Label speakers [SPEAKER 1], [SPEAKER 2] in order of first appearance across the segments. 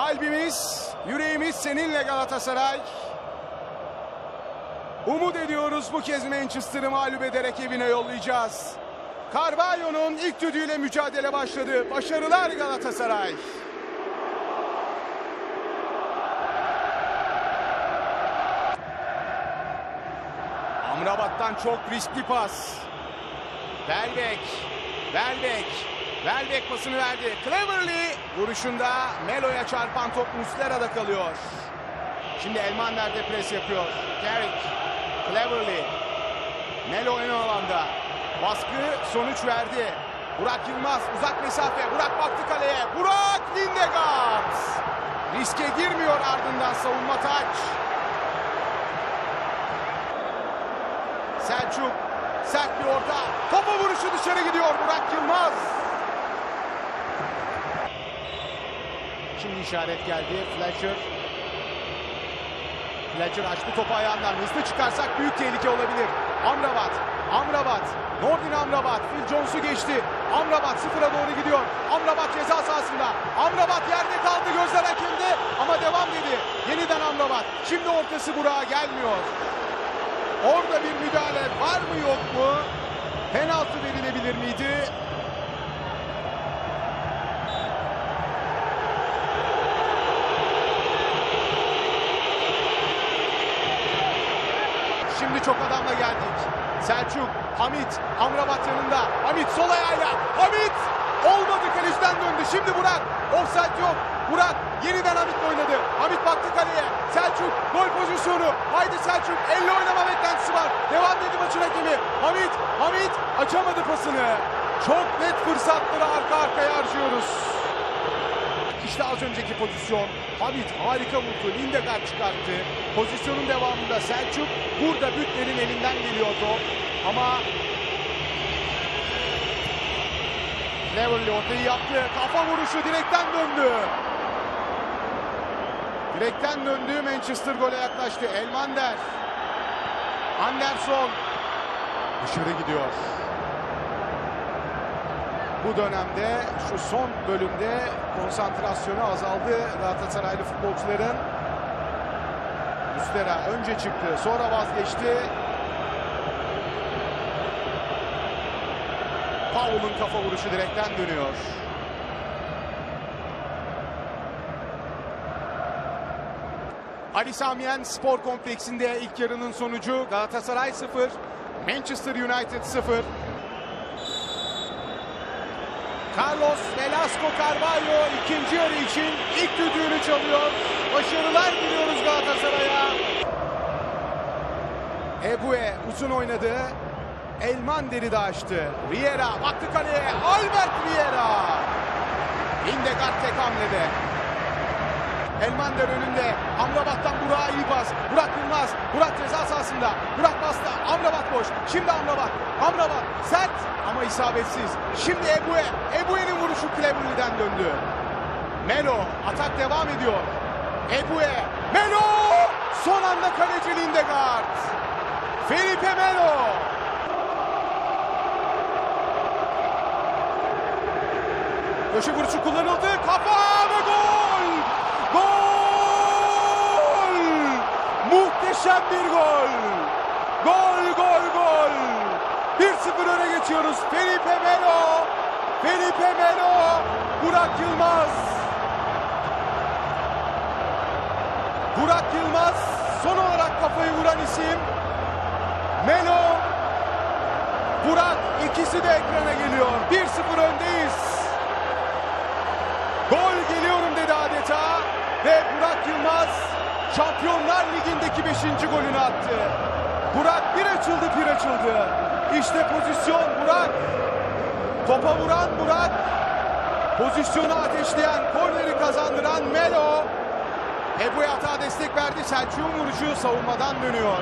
[SPEAKER 1] Kalbimiz, yüreğimiz seninle Galatasaray. Umut ediyoruz bu kez Manchester'ı mağlup ederek evine yollayacağız. Carvalho'nun ilk düdüğüyle mücadele başladı. Başarılar Galatasaray. Amrabat'tan çok riskli pas. Welbeck, Welbeck, Welbeck pasını verdi. Cleverly vuruşunda Melo'ya çarpan top Muslera'da kalıyor. Şimdi Elmander de pres yapıyor. Carrick, Cleverly, Melo ön alanda. Baskı sonuç verdi. Burak Yılmaz uzak mesafe. Burak baktı kaleye. Burak Lindegaard. Riske girmiyor ardından savunma taç. Selçuk sert bir orta. Topa vuruşu dışarı gidiyor Burak Yılmaz. Şimdi işaret geldi. Fletcher. Fletcher açtı topu ayağından. Hızlı çıkarsak büyük tehlike olabilir. Amrabat. Amrabat. Nordin Amrabat. Phil Jones'u geçti. Amrabat sıfıra doğru gidiyor. Amrabat ceza sahasında. Amrabat yerde kaldı. Gözler hakemde ama devam dedi. Yeniden Amrabat. Şimdi ortası Burak'a gelmiyor. Orada bir müdahale var mı yok mu? Penaltı verilebilir miydi? Şimdi çok adamla geldik. Selçuk, Hamit, Amrabat yanında. Hamit sol ayağıyla. Hamit! Olmadı kaleciden döndü. Şimdi Burak. Offside yok. Burak yeniden Hamit oynadı. Hamit baktı kaleye. Selçuk gol pozisyonu. Haydi Selçuk. Elle oynama beklentisi var. Devam dedi maçın hakemi. Hamit, Hamit açamadı pasını. Çok net fırsatları arka arkaya harcıyoruz. İşte az önceki pozisyon. Hamit harika vurdu. Lindegaard çıkarttı. Pozisyonun devamında Selçuk. Burada Bütler'in elinden geliyor top. Ama Cleverly ortayı yaptı. Kafa vuruşu direkten döndü. Direkten döndü. Manchester gole yaklaştı. Elmander. Anderson. Dışarı gidiyor. Bu dönemde şu son bölümde konsantrasyonu azaldı Galatasaraylı futbolcuların. Mustera önce çıktı sonra vazgeçti. Paul'un kafa vuruşu direkten dönüyor. Ali Samiyen Spor Kompleksinde ilk yarının sonucu Galatasaray 0, Manchester United 0. Carlos Velasco Carvalho ikinci yarı için ilk düdüğünü çalıyor. Başarılar diliyoruz Galatasaray'a. Ebue uzun oynadı. Elmander'i de açtı. Riera baktı kaleye. Albert Riera. Lindegaard tek hamlede. Elmander önünde. Amrabat'tan Burak'a iyi pas. Burak Yılmaz. Burak ceza sahasında. Burak bastı. Amrabat boş. Şimdi Amrabat. Amrabat sert ama isabetsiz. Şimdi Ebue. Ebue'nin vuruşu Cleverly'den döndü. Melo atak devam ediyor. Ebue. Melo! Son anda kaleci Lindegaard. Felipe Melo. Köşe vuruşu kullanıldı. Kafa ve! Gol! Muhteşem bir gol! Gol, gol, gol! 1-0 öne geçiyoruz. Felipe Melo! Felipe Melo! Burak Yılmaz! Burak Yılmaz son olarak kafayı vuran isim. Melo! Burak ikisi de ekrana geliyor. 1-0 öndeyiz. Gol geliyorum dedi adeta ve Burak Yılmaz Şampiyonlar Ligi'ndeki 5. golünü attı. Burak bir açıldı bir açıldı. İşte pozisyon Burak. Topa vuran Burak. Pozisyonu ateşleyen, korneri kazandıran Melo. Ebu'ya hata destek verdi. Selçuk'un vuruşu savunmadan dönüyor.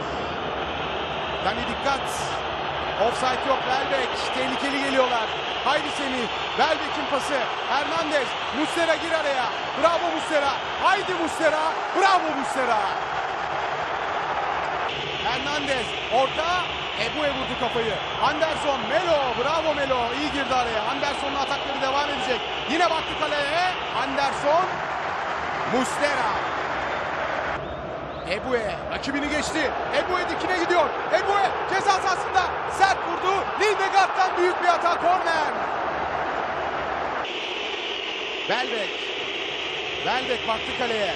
[SPEAKER 1] Yani dikkat. Offside yok Welbeck. Tehlikeli geliyorlar. Haydi Semih. Welbeck'in pası. Hernandez. Muslera gir araya. Bravo Muslera. Haydi Muslera. Bravo Muslera. Hernandez. Orta. Ebu'ya vurdu kafayı. Anderson. Melo. Bravo Melo. İyi girdi araya. Anderson'un atakları devam edecek. Yine baktı kaleye. Anderson. Muslera. Ebue rakibini geçti. Ebue dikine gidiyor. Ebue ceza sahasında sert vurdu. Lindegaard'dan büyük bir korner. Belbek. Belbek baktı kaleye.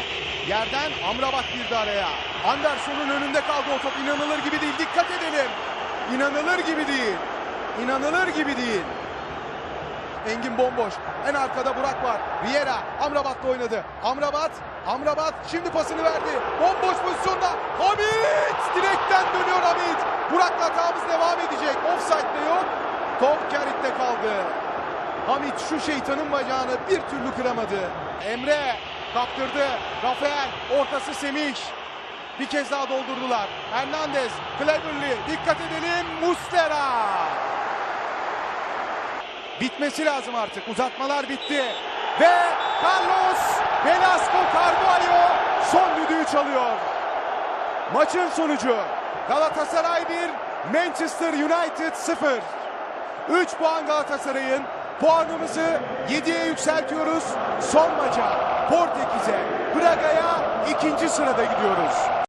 [SPEAKER 1] Yerden Amrabat girdi araya. Anderson'un önünde kaldı o top. İnanılır gibi değil. Dikkat edelim. İnanılır gibi değil. İnanılır gibi değil. Engin bomboş. En arkada Burak var. Riera Amrabat'la oynadı. Amrabat, Amrabat şimdi pasını verdi. Bomboş pozisyonda. Hamit! Direkten dönüyor Hamit. Burak'la hatamız devam edecek. Offside'de yok. Top Kerit'te kaldı. Hamit şu şeytanın bacağını bir türlü kıramadı. Emre kaptırdı. Rafael ortası Semih. Bir kez daha doldurdular. Hernandez, Cleverly dikkat edelim. Muslera. Bitmesi lazım artık. Uzatmalar bitti. Ve Carlos Velasco Carvalho son düdüğü çalıyor. Maçın sonucu Galatasaray 1, Manchester United 0. 3 puan Galatasaray'ın. Puanımızı 7'ye yükseltiyoruz. Son maça Portekiz'e, Braga'ya ikinci sırada gidiyoruz.